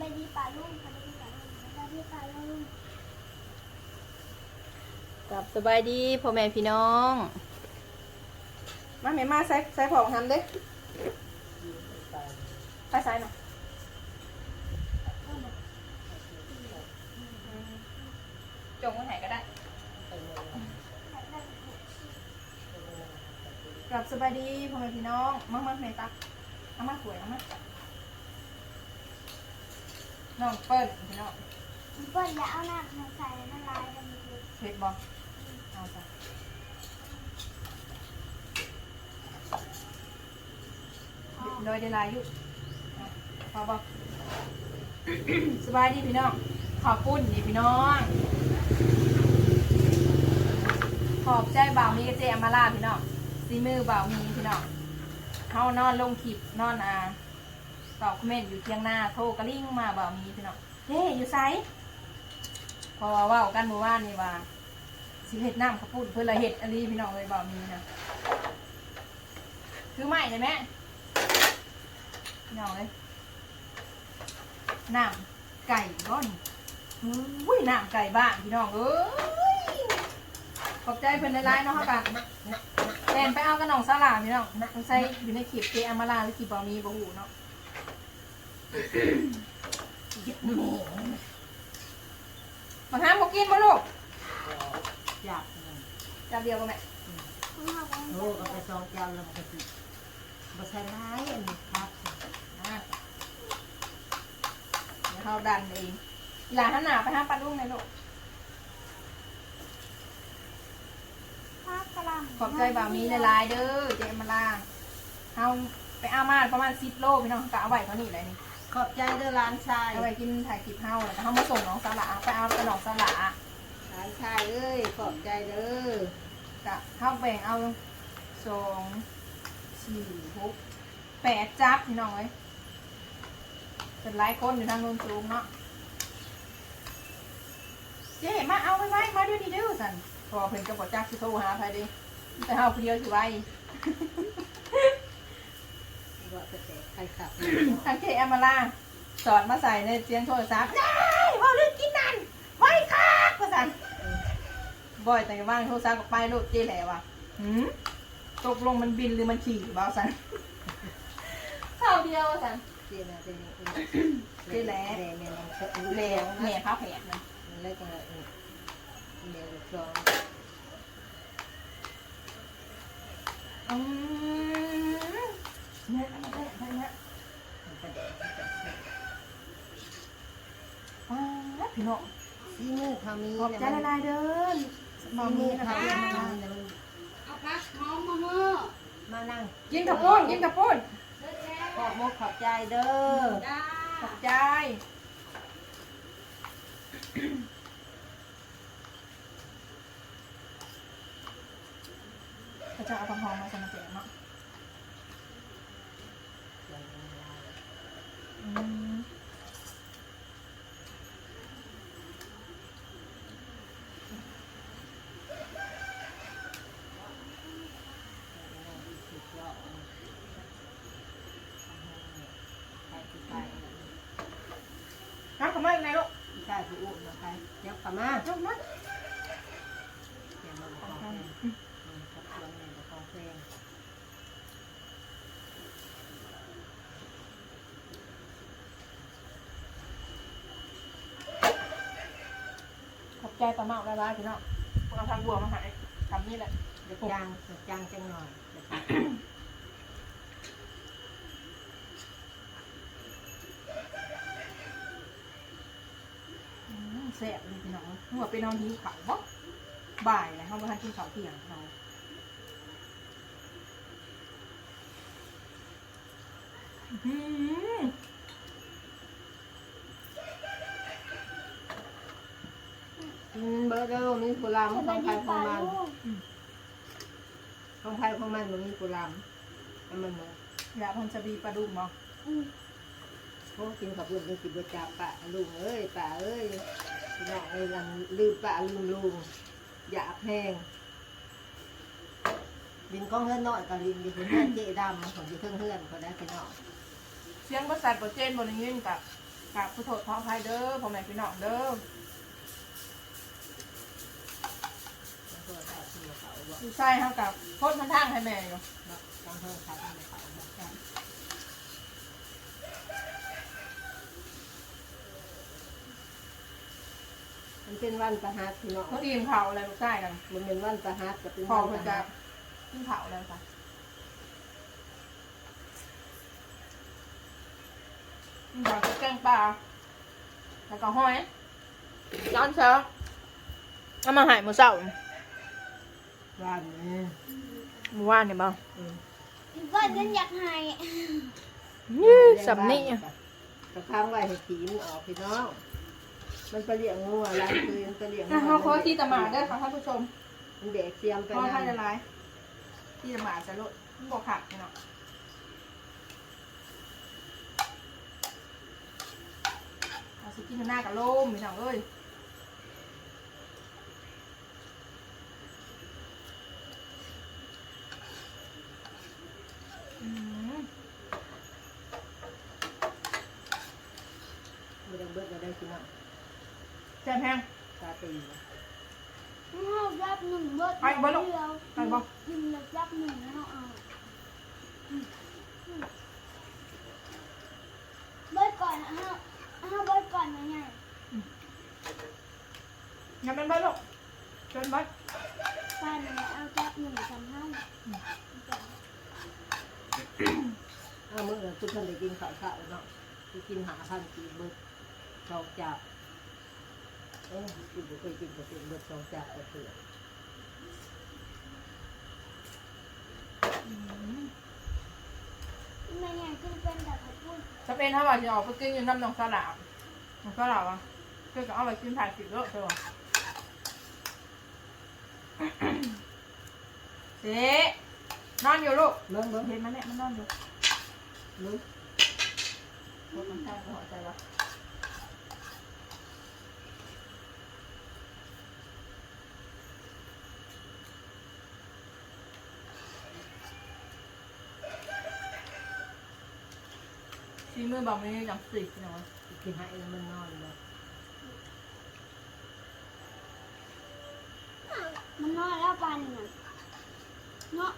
บายดีป่าลุงสบายดีป่าลุงสบายดีป่าลุงกับสบายดีพ่อแม่พี่น้อง มาแม่มาใส่ใส่ของทำเด้ใส่ใส่หน่อยจงไว้ไหนก็ได้กลับสบายดีพ่อแม่พี่น้อง มามาแม่ตักเอามาสวยเอามา น้องเปิ้ลพี่น้องเปิ้ลอย่าเอาหน้ามาใส่ละลายกันเลยเผ็ดบ่เอาจ้ะโดยได้ลายอยู่อะพอบ่สบายดีพี่น้อง ขอบคุณนี่พี่น้อง ขอบใจบ่าวมีกับเจอมาลาพี่น้องซีมือบ่าวมีพี่น้องเขานอนลงคลิปนอนอ่า ตอบคอมเมนต์อยู่เที่ยงหน้าโทรกระลิ่งมาบ่าวมีพี่น้องเฮ้อยู่ไซพอว่ากันเมื่อวานนี่ว่าสิเห็ดน้ำข้าวปุ้นเพื่อละเห็ดอันนี้พี่น้องเลยบ่าวมีนะคือไม่เลยแม่พี่น้องเลยน้ำไก่ก้อนอุ้ยน้ำไก่บ้านพี่น้องเอ้ยขอบใจเพิ่อนในไลน์เนาะค่ะกันแอนไปเอากระหน่องสลาพี่น้องต้องใส่อยู่ในคลิปเจอามาลาหรือคลิปบอมีบ่หูเนาะ มาห้ามบ่กินบ่ลูกอยากจับเดียวกันแม่คุณพ่อคุณโอ้เอาไปสองเจ้าแล้วมันก็สิบ่ใช่ร้ายอันนี้ครับอะเดี๋ยวเขาดันเองหลานหันหน้าไปห้ามปลาลุงในอยลูกพ่อกระลำขอบใจบ่าวมีในไลน์เด้อเจอามาลาเอาไปเอามาประมาณ10โลพี่น้องกะเอาไว้เท่านี้เลยนี่ ขอบใจเด้อร้านชายเอาไว้กินถ่ายคลิปเฮาแล้วเขามาส่งน้องสลาไปเอากระหน่องสลาร้านชายเอ้ยขอบใจเด้อกะเข้าแบ่งเอาสองสี่หกแปดจับพี่น้องเอ้ยเป็นหลายคนอยู่ทางโน้นสูงเนาะเจ๊มาเอาไว้ไว้มาเดี๋ยวนี้เด้อสันพอเพิ่นก็บอกจักสิโทรหาใครดิแต่เฮาผู้เดียวสิไว้ ว่าจะแตกใครขับทางเจแอมมาล่าสอนมาใส่ในเสียงโทรศัพท์ได้พ่อลืมกินนั่นไว้คักว่าสันบ่อยแต่ว่างโทรศัพท์กับไปโลดเจ๊แหละว่ะหืมตกลงมันบินหรือมันขี่บ่าวสันข้าวเดียวสันเจนะเป็นอย่เจ๊แหละแหล่แม่แหล่แม่พาแผกนะมันเลยจังเลยเดี๋ยวสองอืม เนี่ยมาได้ได้เนี่ยมันก็แดดว้าวพี่น้องซีมือเขามีขอบใจละลายเด้อซีบอมืมีอนะเขาคะมีนะเอาพักหอมมาเมื่อมานั่งกินกับปุ้นกินกับปุ้นขอบมกขอบใจเด้อขอบใจจะเอาผักหอมมาใส่มาแจกเนาะอืม น้ำขาว มาอีกไหนลูกใช่ผู้อุ้มนะคะเดี๋ยวกลับมาน้ำมาเดี๋ยวมาบอกของแพงอืมกับเครื่องในบอกของแพงขอบใจปลาเมาละลายพี่น้องพวกเราทำบัวมาใหายทำนี่แหละเดี๋ยวจางเดี๋ยวจางจังหน่อยเดี๋ยวสิ อืม แซ่บเลยพี่น้องหัวไปนอนหิวเขาบ่บ่ายเลยเขามาทานกินข้าวเที่ยงเราอื้อหืออืมเบอร์เดอร์มีกุหลาบสของบายใครดีขอป่างมันลุงของใครของมันมันมีกุหลาบแล้วมันบอกอยากพันจะบีปลาดุกมั้งอืมพวกกินกับลุงก็สิบจับปะลุงเอ้ยปะเอ้ย พี่น้องเอ้ยลังลืมปะลืมลุงอยากแห้งดินก้องเฮือนน้อยกับดินอยู่เพื่อนเจ๊ดำของอยู่เพื่อนเพื่อนก็ได้พี่น้องเสียงบริษัทบริเจนบริเงินกับกราบผู้โทษขออภัยเด้อพ่อแม่พี่น้องเด้อแล้วก็เอาที่เขาบอกลูกชายเฮากับโทษมันทางให้แม่อยู่เนาะตั้งห้องขายที่เขาบอกกัน มันเป็นวันประหัสพี่น้องเขาทีมเผาอะไรลูกชายกันมันเป็นวันประหัสกับเป็นพอวันเพิ่ปนระจะหัสทีมเผาแล้วจ้ะทีมเผากับแกงปลาแล้วก็ห้อยร้านเช้าเอามาใหายมื้อเช้าวันนี้มื้อวานนี่บ่อืมเปิ้ลฉันอยากให้นี่สำนี่กระค้างไว้ให้ขีมนออกพี่น้อง มันไปเลี้ยงงัวร้านคือมันไปเลี้ยงนะเฮาขอที่ตะหมาเด้อค่ะท่านผู้ชมมันเด็กเสียมไปขอให้นะละลายที่ตะหมาจะลดมันบ่ขาดพี่น้องเอาสิกินหน้ากับโลมพี่น้องเอ้ยอืมไม่ได้เบิดมาได้พี่น้อง แซ่บแห้งตาตีเอารับหนึ่งเบิดไปบ่ลูกเดียวไปบ่ กินแล้วรับหนึ่งแล้วเอาอืมอืมเบิดก่อนเอาเอาเบิดก่อนนะไงงั้นเป็นเบิดลูกเชิญเบิดป้าหนึ่งเอารับหนึ่งสำเนาเอามื่อนั้นทุกท่านได้กินข้าวข้าวเนาะที่กินหาพันกีเบิดสองจับ เอ้กินบ่เคยกินก็เป็นเบิดสองจับก็เถื่อไม่ไงขึ้นเป็นแบบขอบคุณจะเป็นถ้าว่าจะออกไปกินอยู่น้ำหนองสลามหนองสลามอะเพื่อก็เอาไปกินถ่ายสิบเลอเถอะเจ๊นอนอยู่ลูกเบิ่งเบิ่งเห็นมันเนี่ยมันนอนอยู่เบิ่งรถมันใช่หัวใจวะ ชีมือบอกไม่ได้จังสิเนาะกินให้แล้วมันนอนเลยมันน้อยแล้วปานน่ะเนาะ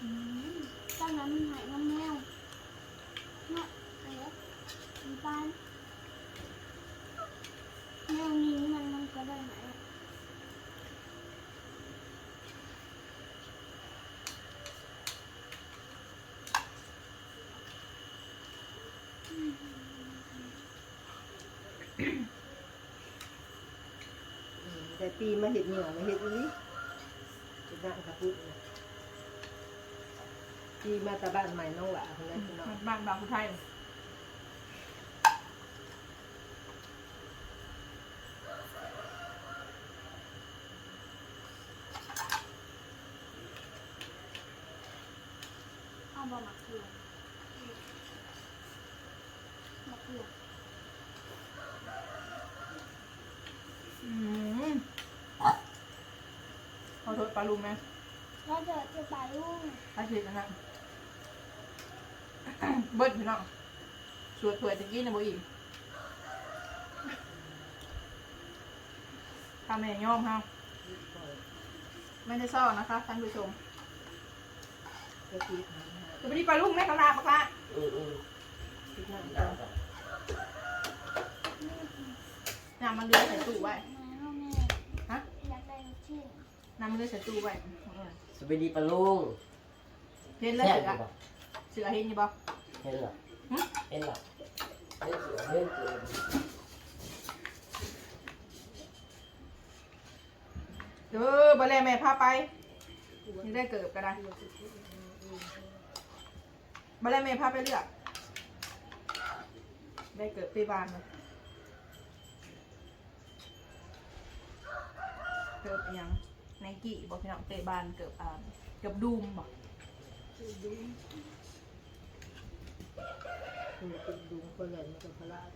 อืมตั้งนั้นมันหายน้ำแมวเนาะเอ๋มันปานแมวนี้มันมันก็ได้หาย อืม แต่ปีมาเห็ดเหนือมาเห็ดอีนี้เป็นนั่งกระพุ้นะปีมาตะบ้านใหม่น้องหละคนนั้นพี่น้องบ้านบางผู้ไทยเอาบะหมักเกลือหมักเกลืออืม ปลาลุงนะแล้วเดี๋ยวจะไปลูกถ้าผิดนะนะเบิ้ลพี่น้องสวดถวยตะกี้นะโบอีกทำแม่ย่อมครับไม่ได้ซ่อนนะคะท่านผู้ชมก็ปีหาหาจะไปดีปลาลุงแม่กะลาปะกะคิดนั่งกันน้ำมันเลือใส่ตู้ไว้ มาเอาแม่ ฮะ อยากได้ลูกชิ้ นน้ำมันเลือใส่ตู้ไว้เออสวัสดีปะลุงเห็นแล้วแซ่บเสืออยู่ปะเสือเห็นอยู่บ่เห็นเหรอหึเห็นเหรอเห็นเสือเห็นเสือเออบะแลแม่พาไปนี่ได้เกิบก็ได้บะแลแม่พาไปเลือก ได้เกิบไปบานเลยเกิบอิหยัง ไนกี้บอกพี่น้องเตะบานเกิบอ่าเกิบดูมบอกคือติดดูคนใหญ่มันก็พลาด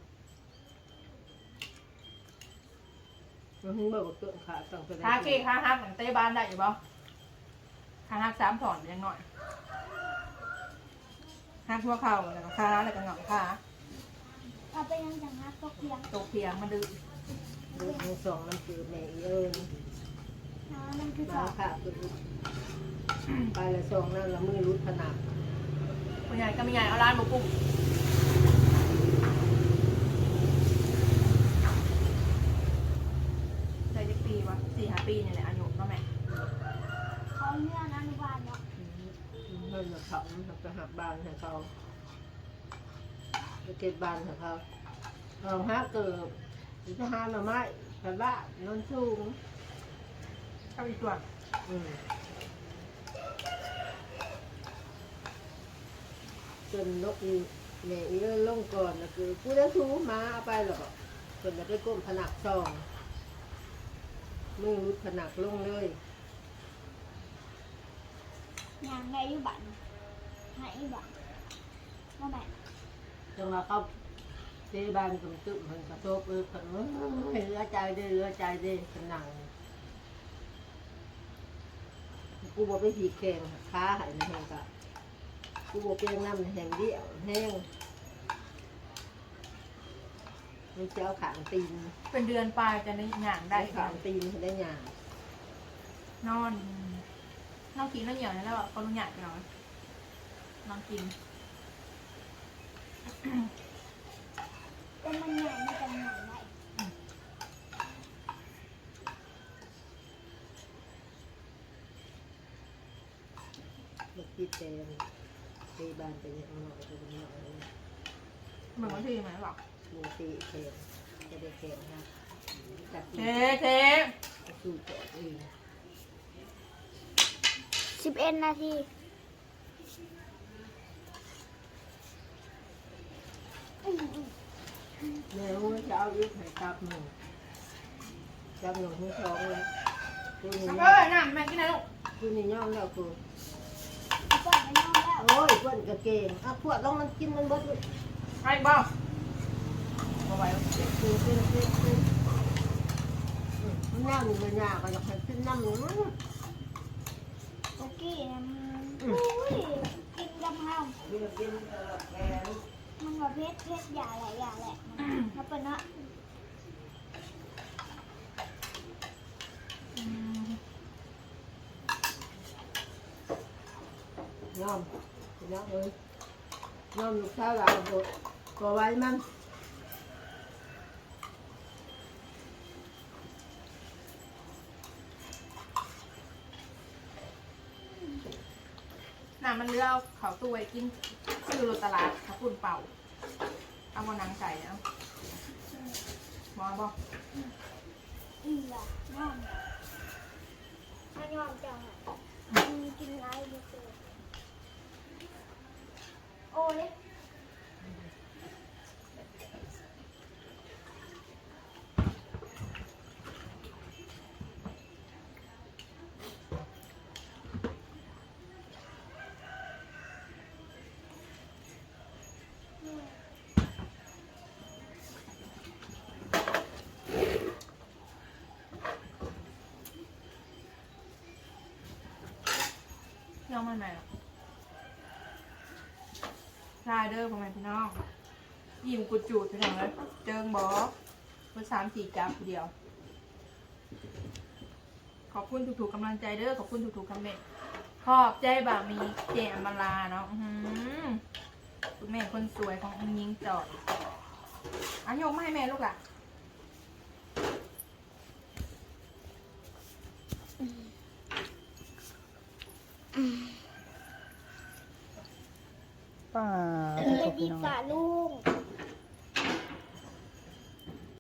มันเพิ่งมาบอกตัวขาตั้งแต่ฮาเค้กฮาฮักของเตะบานได้อยู่บ่ฮาฮักสามถอนยังหน่อยหักหัวเข่าแล้วก็ขาแล้วก็หงอกขาเอาไปยังจังฮักตกเพียงตกเพียงมาดื้อลูกทั้งสองมันคือแม่เอิญ น้ำมันคือสมาองค่ะไปละสองนั่นละมือรุดผนักคุณยายก็มียายเอาร้านหมูกุ้งได้จักปีวะสี่ห้าปีเนี่ยแหละอายุเนาะแม่เขาเนื้อนันวานเนาะเงินมาเขาเขาก็หักบานให้เขาไปเก็บบานให้เขาเราห้าเกิดจะหาหน่อไม้กันบ้านนนสูง เข้าอีกตัวอืมจนนกอีแม่อีเลื่อนลงก่อนนะคือกูได้ทูมาเอาไปหรอกจนจะได้ก้มผนักซองมือรุดผนักลงเลยยางในอยู่บันหายบันว่าแม่จังหวะเขาเจ๊บ้านกับตึ้มมันกระทบเออคนว่าเเหลือใจเด้อเหลือใจเด้อผนัง กูบอกไปผีแข่งค้าใหายในแห่งกะกูบอกเปียงน้ำแห่งเดียวแห้งมันจะเอาขางตีนเป็นเดือนปลายจะได้หย่างได้ได้ขางตีนให้ได้หยานอน นอนกินแล้วเหนียวแล้วก็ลุงหยาดนอนนอนกิน แต่มันใหญ่ไม่จังใหญ่ไหน เด็กที่เต็มเจ๊บ้านเป็นอย่างน้อยเป็นอย่างน้อยเหมือนวันที่ไหมบอกมีตีเต็มจะได้เต็มนะจัดเทเทสู้จอดเองสิบเอ็ดนาทีแม่ว่าจะเอายึดให้จับหนูจับหนูทั้งสองเลยตัวนี้เอ้ยน้ำแม่กินอะไรลูกตัวนี้ย่องแล้วกูก่ โอ้ยเพื่อนกระเกงอะพวกต้องมันกินมันเบิดเลยไอ้บ้าบ่ไหวแล้วคือคือคือคืออืมมันย่างมันยากก็อยากให้ขึ้นน้ำหนูโอเคนะมันอุ้ยกินกำเฮาเรียกกินตลอดแกนมันว่าเพชรเพชรยาแหละยาแหละมันเป็นเนาะ อืม ย่อมย่อมเลยย่อมลูกสาวเราโดดก็ไว้มันน้ำมันเลือเอาเขาตัวไว้กินซื้อโรตลาดเขาปุ่นเป่า เอามานังไก่เอาบอบอกอืมล่ะนอนถ้านอนจังอะมันกินไรดีสุดโอ้ยอืมเที่ยวมั นไหนหรอลาย เด้อพ่อแม่พี่น้องยิ้มกุดจูดไปทางเลยเจิงบอกเพื่อสามสี่จับเดียว ขอบคุณทุกๆกำลังใจเด้อขอบคุณทุกๆคอมเมนต์ขอบใจบ่ามีเจอมลาเนาะอือหือคุณแม่คนสวยขององยิงจอดอันยกมาให้แม่ลูกล่ะป้า ไปดีฝ่าลุง